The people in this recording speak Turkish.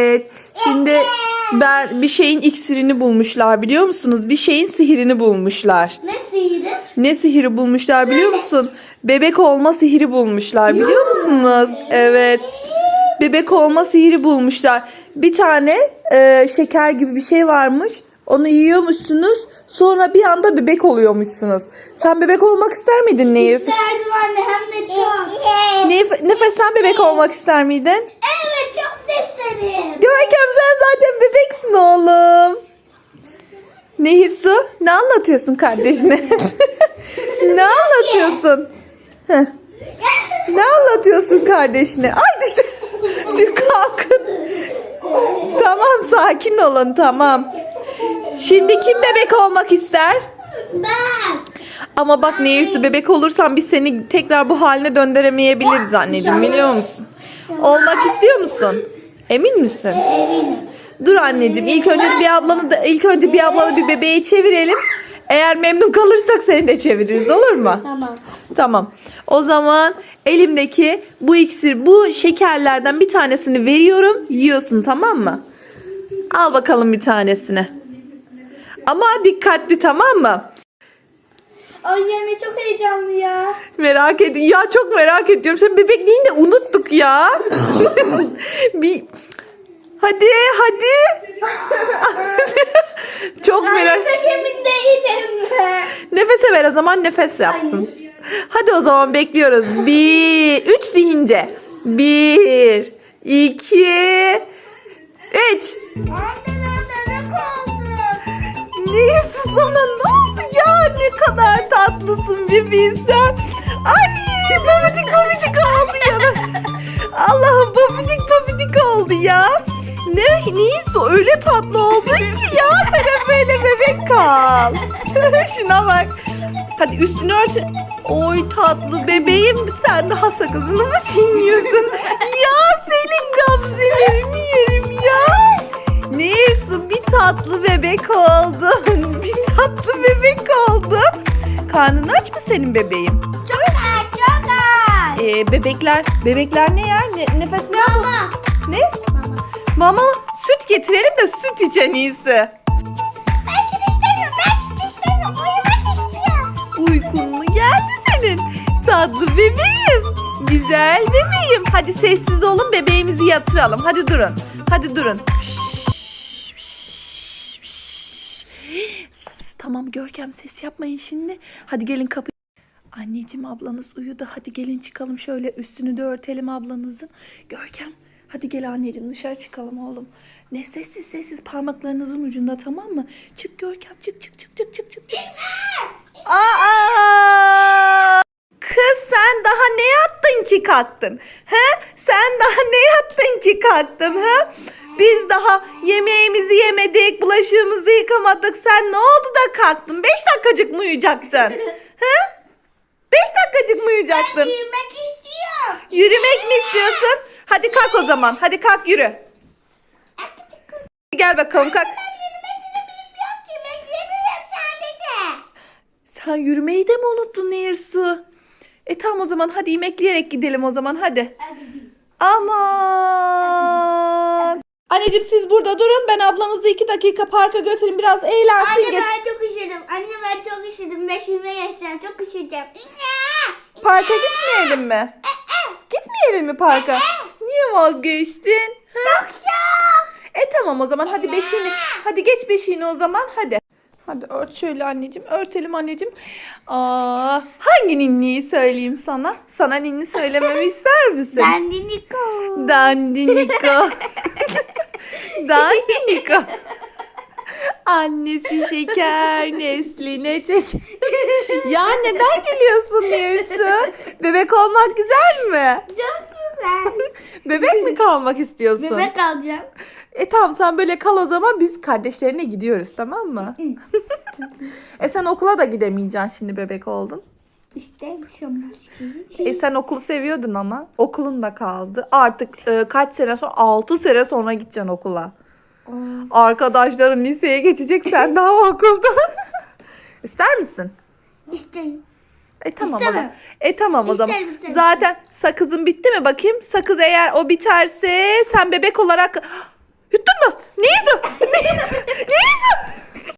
Evet. Şimdi ben bir şeyin iksirini bulmuşlar biliyor musunuz? Bir şeyin sihirini bulmuşlar. Ne sihiri? Ne sihiri bulmuşlar biliyor musun? Bebek olma sihiri bulmuşlar biliyor musunuz? Evet. Bebek olma sihiri bulmuşlar. Bir tane e, şeker gibi bir şey varmış. Onu yiyormuşsunuz. Sonra bir anda bebek oluyormuşsunuz. Sen bebek olmak ister miydin Nehir? İsterdim anne hem de çok. Nef- Nefes sen bebek olmak ister miydin? Evet isterim. Görkem sen zaten bebeksin oğlum. Nehir su ne anlatıyorsun kardeşine? ne anlatıyorsun? Heh. ne anlatıyorsun kardeşine? Ay düştü. Dur kalkın. tamam sakin olun tamam. Şimdi kim bebek olmak ister? Ben. Ama bak Nehir su bebek olursan biz seni tekrar bu haline döndüremeyebiliriz anneciğim biliyor musun? Olmak istiyor musun? Emin misin? Eminim. Dur anneciğim ilk önce bir ablanı da ilk önce bir ablanı bir bebeğe çevirelim. Eğer memnun kalırsak seni de çeviririz olur mu? Tamam. Tamam. O zaman elimdeki bu iksir bu şekerlerden bir tanesini veriyorum. Yiyorsun tamam mı? Al bakalım bir tanesini. Ama dikkatli tamam mı? Ay anne çok heyecanlı ya. Merak ed ya çok merak ediyorum. Sen bebekliğini de unuttuk ya. bir Hadi hadi. çok merak. Ben pek emin değilim. Nefese ver o zaman nefes yapsın. Hadi o zaman bekliyoruz. Bir, üç deyince. Bir, iki, üç. Anne ben bebek oldum. Nehir sana kadar tatlısın bir bilsen. Ay papidik papidik oldu ya. Allah'ım papidik papidik oldu ya. Ne su öyle tatlı oldun ki ya. Sen hep böyle bebek kal. Şuna bak. Hadi üstünü ört. Oy tatlı bebeğim sen daha sakızını mı çiğniyorsun? ya senin gamzelerini tatlı bebek oldun. Bir tatlı bebek oldun. Karnın aç mı senin bebeğim? Çok aç çok aç. Ee, bebekler bebekler ne yer? Ne, nefes ne? Mama. Ne? Mama. Mama süt getirelim de süt içen iyisi. Ben süt istemiyorum. Ben süt istemiyorum. Uyumak istiyorum. Uykun mu geldi senin? Tatlı bebeğim. Güzel bebeğim. Hadi sessiz olun bebeğimizi yatıralım. Hadi durun. Hadi durun. Şşş, şşş, şşş. Sus, Tamam Görkem ses yapmayın şimdi. Hadi gelin kapı. Anneciğim ablanız uyudu. Hadi gelin çıkalım şöyle üstünü de örtelim ablanızın. Görkem hadi gel anneciğim dışarı çıkalım oğlum. Ne sessiz sessiz parmaklarınızın ucunda tamam mı? Çık Görkem çık çık çık çık çık çık. çık. Aa! Kız sen daha ne yattın ki kalktın? He? Sen daha ne yattın ki kalktın? He? Biz daha yemeğimizi yemedik, bulaşığımızı yıkamadık. Sen ne oldu da kalktın? Beş dakikacık mı uyuyacaktın? Beş dakikacık mı uyuyacaktın? Uyumak istiyorum. Yürümek mi istiyorsun? Hadi kalk o zaman. Hadi kalk yürü. Gel bakalım kalk. Sen yürümeyi de mi unuttun Nehir Su? E tamam o zaman hadi yemekleyerek gidelim o zaman hadi. Aman. Anneciğim siz burada durun ben ablanızı iki dakika parka götüreyim biraz eğlensin Anne getir. ben çok üşüdüm. Anne ben çok üşüdüm. Beşime geçeceğim. Çok üşüdüm. Parka gitmeyelim mi? Gitmeyelim mi parka? Niye vazgeçtin? Çok E tamam o zaman hadi beşiğini. Hadi geç beşiğini o zaman hadi. Hadi ört şöyle anneciğim. Örtelim anneciğim. Aa, hangi ninniyi söyleyeyim sana? Sana ninni söylememi ister misin? Dandiniko. Dandiniko. Dandiniko. Annesi şeker, nesline çek. ya neden gülüyorsun Nirsu? Bebek olmak güzel mi? Çok güzel. Bebek mi kalmak istiyorsun? Bebek alacağım. E tamam sen böyle kal o zaman biz kardeşlerine gidiyoruz tamam mı? e sen okula da gidemeyeceksin şimdi bebek oldun. İşte bir şey olmaz ki. E sen okulu seviyordun ama okulun da kaldı. Artık e, kaç sene sonra 6 sene sonra gideceksin okula. Arkadaşların liseye geçecek sen daha okulda. İster misin? İsteyim. E tamam İstemem. ama. E tamam o İsterim, zaman. isterim, Zaten sakızın bitti mi bakayım? Sakız eğer o biterse sen bebek olarak yuttun mu? Ne yüzü? Ne yüzü? Ne yüzü?